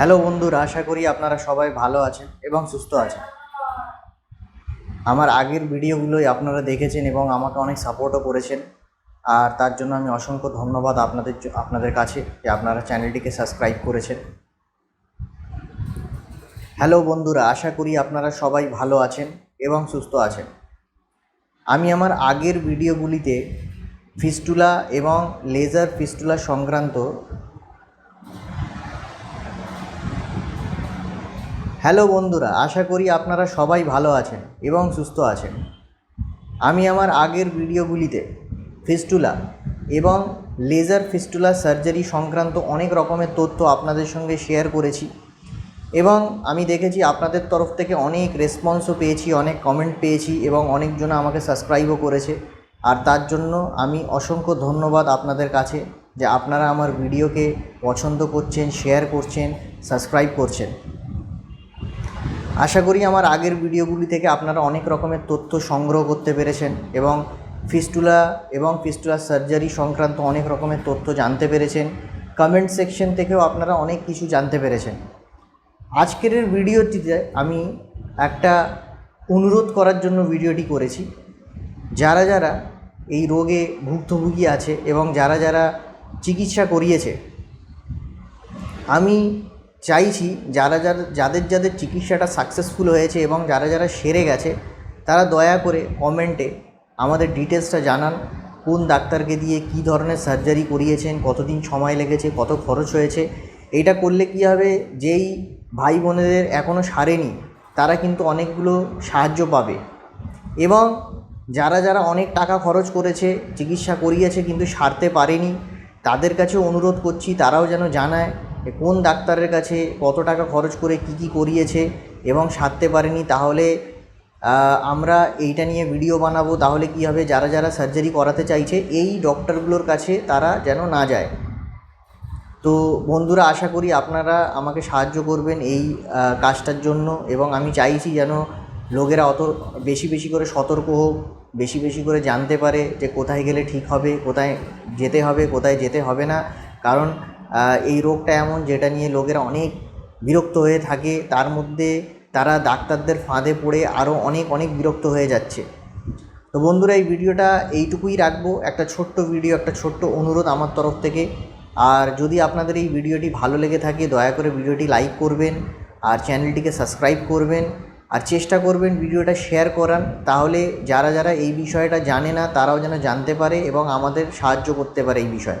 Hello বন্ধুরা, আশা করি আপনারা সবাই ভালো আছেন এবং সুস্থ আছেন। আমার আগের ভিডিওগুলোই আপনারা দেখেছেন এবং আমাকে অনেক সাপোর্টও করেছেন। আর তার জন্য আমি অসংখ্য ধন্যবাদ আপনাদের আপনাদের কাছে যে আপনারা চ্যানেলটিকে সাবস্ক্রাইব করেছেন। হ্যালো বন্ধুরা, আশা করি আপনারা সবাই ভালো আছেন এবং সুস্থ আছেন। আমি আমার আগের ভিডিওগুলিতে ফিস্টুলা এবং লেজার ফিস্টুলা সংক্রান্ত হ্যালো বন্ধুরা, আশা করি আপনারা সবাই ভালো আছেন এবং সুস্থ আছেন। আমি আমার আগের ভিডিওগুলিতে ফিস্টুলা এবং লেজার ফিস্টুলা সার্জারি সংক্রান্ত অনেক রকমের তথ্য আপনাদের সঙ্গে শেয়ার করেছি এবং আমি দেখেছি আপনাদের তরফ থেকে অনেক রেসপন্সও পেয়েছি, অনেক কমেন্ট পেয়েছি এবং অনেকজন আমাকে সাবস্ক্রাইবও করেছে। আর তার জন্য আমি অসংখ্য ধন্যবাদ আপনাদের কাছে যে আপনারা আমার ভিডিওকে পছন্দ করছেন, শেয়ার করছেন, সাবস্ক্রাইব করছেন। আশা করি আমার আগের ভিডিওগুলি থেকে আপনারা অনেক রকমের তথ্য সংগ্রহ করতে পেরেছেন এবং ফিস্টুলা এবং ফিস্টুলা সার্জারি সংক্রান্ত অনেক রকমের তথ্য জানতে পেরেছেন। কমেন্ট সেকশন থেকেও আপনারা অনেক কিছু জানতে পেরেছেন। আজকের ভিডিওটিতে আমি একটা অনুরোধ করার জন্য ভিডিওটি করেছি। যারা যারা এই রোগে ভুক্তভোগী আছে এবং যারা যারা চিকিৎসা করিয়েছে, আমি চাইছি যারা যারা, যাদের যাদের চিকিৎসাটা সাকসেসফুল হয়েছে এবং যারা যারা সেরে গেছে, তারা দয়া করে কমেন্টে আমাদের ডিটেলসটা জানান, কোন ডাক্তারকে দিয়ে কী ধরনের সার্জারি করিয়েছেন, কতদিন সময় লেগেছে, কত খরচ হয়েছে, এটা করলে কী হবে, যেই ভাই বোনেদের এখনও সারেনি, তারা কিন্তু অনেকগুলো সাহায্য পাবে। এবং যারা যারা অনেক টাকা খরচ করেছে, চিকিৎসা করিয়েছে কিন্তু সারতে পারেনি, তাদের কাছে অনুরোধ করছি, তারাও যেন জানায় কোন ডাক্তারের কাছে কত টাকা খরচ করে কি কি করিয়েছে এবং সারতে পারেনি, তাহলে আমরা এইটা নিয়ে ভিডিও বানাবো, তাহলে কি হবে? যারা যারা সার্জারি করাতে চাইছে, এই ডক্টরগুলোর কাছে তারা যেন না যায়। তো বন্ধুরা, আশা করি আপনারা আমাকে সাহায্য করবেন এই কাজটার জন্য এবং আমি চাইছি যেন লোকেরা অত বেশি বেশি করে সতর্ক হোক, বেশি বেশি করে জানতে পারে যে কোথায় গেলে ঠিক হবে, কোথায় যেতে হবে, কোথায় যেতে হবে না। কারণ এই রোগটা এমন যেটা নিয়ে লোকেরা অনেক বিরক্ত হয়ে থাকে। তার মধ্যে তারা ডাক্তারদের ফাঁদে পড়ে আরও অনেক অনেক বিরক্ত হয়ে যাচ্ছে। তো বন্ধুরা, এই ভিডিওটা এইটুকুই রাখব। একটা ছোট্ট ভিডিও, একটা ছোট্ট অনুরোধ আমার তরফ থেকে। আর যদি আপনাদের এই ভিডিওটি ভালো লেগে থাকে, দয়া করে ভিডিওটি লাইক করবেন আর চ্যানেলটিকে সাবস্ক্রাইব করবেন। আর চেষ্টা করবেন ভিডিওটা শেয়ার করান তাহলে যারা যারা এই বিষয়টা জানে না, তারাও যেন জানতে পারে এবং আমাদের সাহায্য করতে পারে এই বিষয়ে।